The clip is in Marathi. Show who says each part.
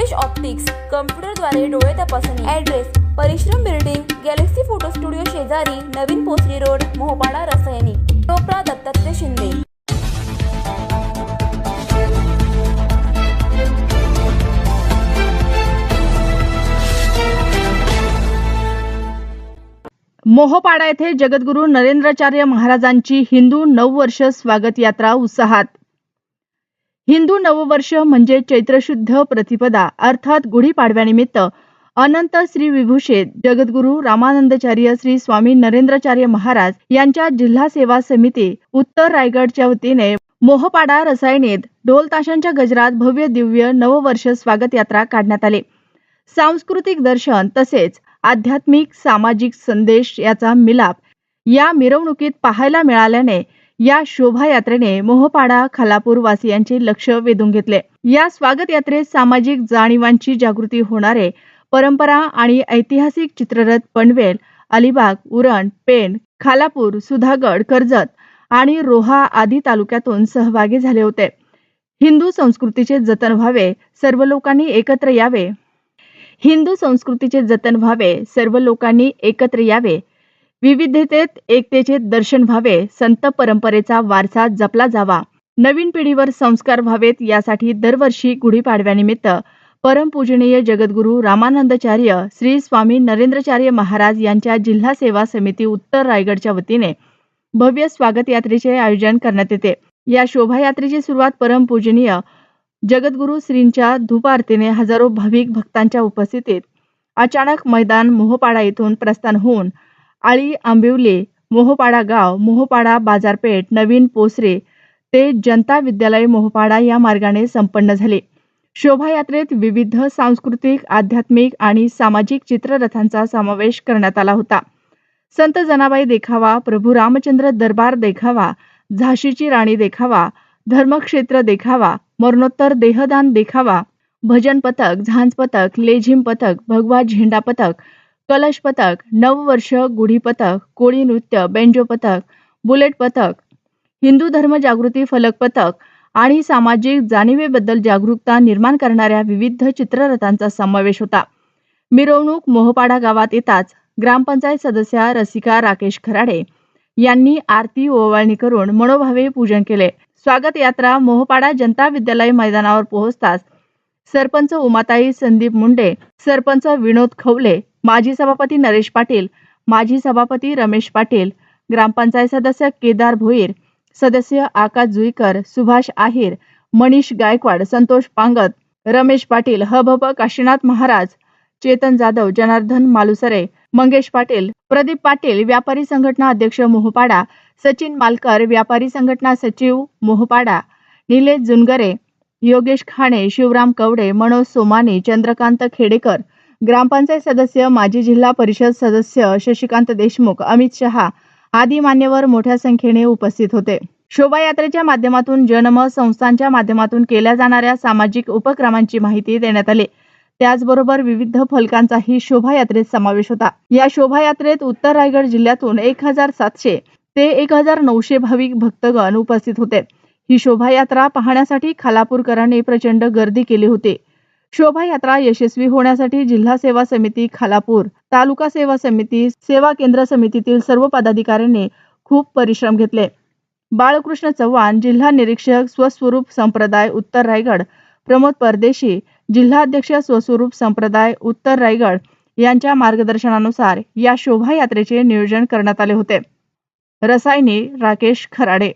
Speaker 1: रुपेश ऑप्टिक्स कम्प्युटरद्वारे डोळे तपासणी. ॲड्रेस परिश्रम बिल्डिंग गॅलेक्सी फोटो स्टुडिओ शेजारी नवीन पोसरी रोड मोहपाडा रसायनी. टोपरा दत्तात्रय शिंदे.
Speaker 2: मोहपाडा येथे जगद्गुरू नरेंद्राचार्य महाराजांची हिंदू नववर्ष स्वागत यात्रा उत्साहात. हिंदू नववर्ष म्हणजे चैत्रशुद्ध प्रतिपदा अर्थात गुढीपाडव्यानिमित्त. अनंत श्री विभूषेत जगद्गुरू रामानंदचार्य श्री स्वामी नरेंद्रचार्य महाराज यांच्या जिल्हा सेवा समिती उत्तर रायगडच्या वतीने मोहपाडा रसायनीत ढोल ताशांच्या गजरात भव्य दिव्य नववर्ष स्वागत यात्रा काढण्यात आली. सांस्कृतिक दर्शन तसेच आध्यात्मिक सामाजिक संदेश याचा मिलाप या मिरवणुकीत पाहायला मिळाल्याने या शोभायात्रेने मोहपाडा खालापूर वासियांचे लक्ष वेधून घेतले. या स्वागत यात्रेत सामाजिक जाणीवांची जागृती होणारे परंपरा आणि ऐतिहासिक चित्ररथ पनवेल अलिबाग उरण पेण खालापूर सुधागड कर्जत आणि रोहा आदी तालुक्यातून सहभागी झाले होते. हिंदू संस्कृतीचे जतन व्हावे सर्व लोकांनी एकत्र यावे. हिंदू संस्कृतीचे जतन व्हावे सर्व लोकांनी एकत्र यावे विविधतेत एकतेचे दर्शन व्हावे संत परंपरेचा वारसा जपला जावा. नवीन पिढीवर संस्कार व्हावेत यासाठी दरवर्षी गुढीपाडव्यानिमित्त परमपूजनीय जगद्गुरू रामानंदचार्य श्री स्वामी नरेंद्रचार्य महाराज यांच्या जिल्हा सेवा समिती उत्तर रायगडच्या वतीने भव्य स्वागत यात्रेचे आयोजन करण्यात येते. या शोभायात्रेची सुरुवात परमपूजनीय जगद्गुरू श्रींच्या धूप आरतीने हजारो भाविक भक्तांच्या उपस्थितीत अचानक मैदान मोहपाडा येथून प्रस्थान होऊन आळी आंबिवली मोहपाडा गाव मोहपाडा बाजारपेठ नवीन पोसरे ते जनता विद्यालय मोहपाडा या मार्गाने संपन्न झाले. शोभायात्रेत विविध सांस्कृतिक आध्यात्मिक आणि सामाजिक चित्ररथांचा समावेश करण्यात आला होता. संत जनाबाई देखावा प्रभू रामचंद्र दरबार देखावा झाशीची राणी देखावा धर्मक्षेत्र देखावा मरणोत्तर देहदान देखावा भजन पथक झांज पथक लेझिम पथक भगवा झेंडा पथक कलश पथक नववर्ष गुढी पथक कोळी नृत्य बेंजो पथक बुलेट पथक हिंदू धर्म जागृती फलक पथक आणि सामाजिक जाणीवेबद्दल जागरूकता निर्माण करणाऱ्या विविध चित्ररथांचा समावेश होता. मिरवणूक मोहपाडा गावात येताच ग्रामपंचायत सदस्या रसिका राकेश खराडे यांनी आरती ओवाळणी करून मनोभावे पूजन केले. स्वागत यात्रा मोहपाडा जनता विद्यालय मैदानावर पोहोचताच सरपंच उमाताई संदीप मुंडे सरपंच विनोद खवले माजी सभापती नरेश पाटील माजी सभापती रमेश पाटील ग्रामपंचायत सदस्य केदार भोईर सदस्य आकाश जुईकर सुभाष आहिर मनीष गायकवाड संतोष पांगत रमेश पाटील हभप काशीनाथ महाराज चेतन जाधव जनार्दन मालुसरे मंगेश पाटील प्रदीप पाटील व्यापारी संघटना अध्यक्ष मोहपाडा सचिन मालकर व्यापारी संघटना सचिव मोहपाडा निलेश जुनगरे योगेश खाणे शिवराम कवडे मनोज सोमानी चंद्रकांत खेडेकर ग्रामपंचायत सदस्य माजी जिल्हा परिषद सदस्य शशिकांत देशमुख अमित शहा आदी मान्यवर मोठ्या संख्येने उपस्थित होते. शोभायात्रेच्या माध्यमातून जनमत संस्थांच्या माध्यमातून केल्या जाणाऱ्या सामाजिक उपक्रमांची माहिती देण्यात आली. त्याचबरोबर विविध फलकांचाही शोभायात्रेत समावेश होता. या शोभायात्रेत उत्तर रायगड जिल्ह्यातून एक हजार सातशे ते एक हजार नऊशे भाविक भक्तगण उपस्थित होते. ही शोभायात्रा पाहण्यासाठी खालापूरकरांनी प्रचंड गर्दी केली होती. शोभायात्रा यशस्वी होण्यासाठी जिल्हा सेवा समिती खालापूर तालुका सेवा समिती सेवा केंद्र समितीतील सर्व पदाधिकाऱ्यांनी खूप परिश्रम घेतले. बाळकृष्ण चव्हाण जिल्हा निरीक्षक स्वस्वरूप संप्रदाय उत्तर रायगड. प्रमोद परदेशी जिल्हाध्यक्ष स्वस्वरूप संप्रदाय उत्तर रायगड. यांच्या मार्गदर्शनानुसार या शोभायात्रेचे नियोजन करण्यात आले होते. रसायनी राकेश खराडे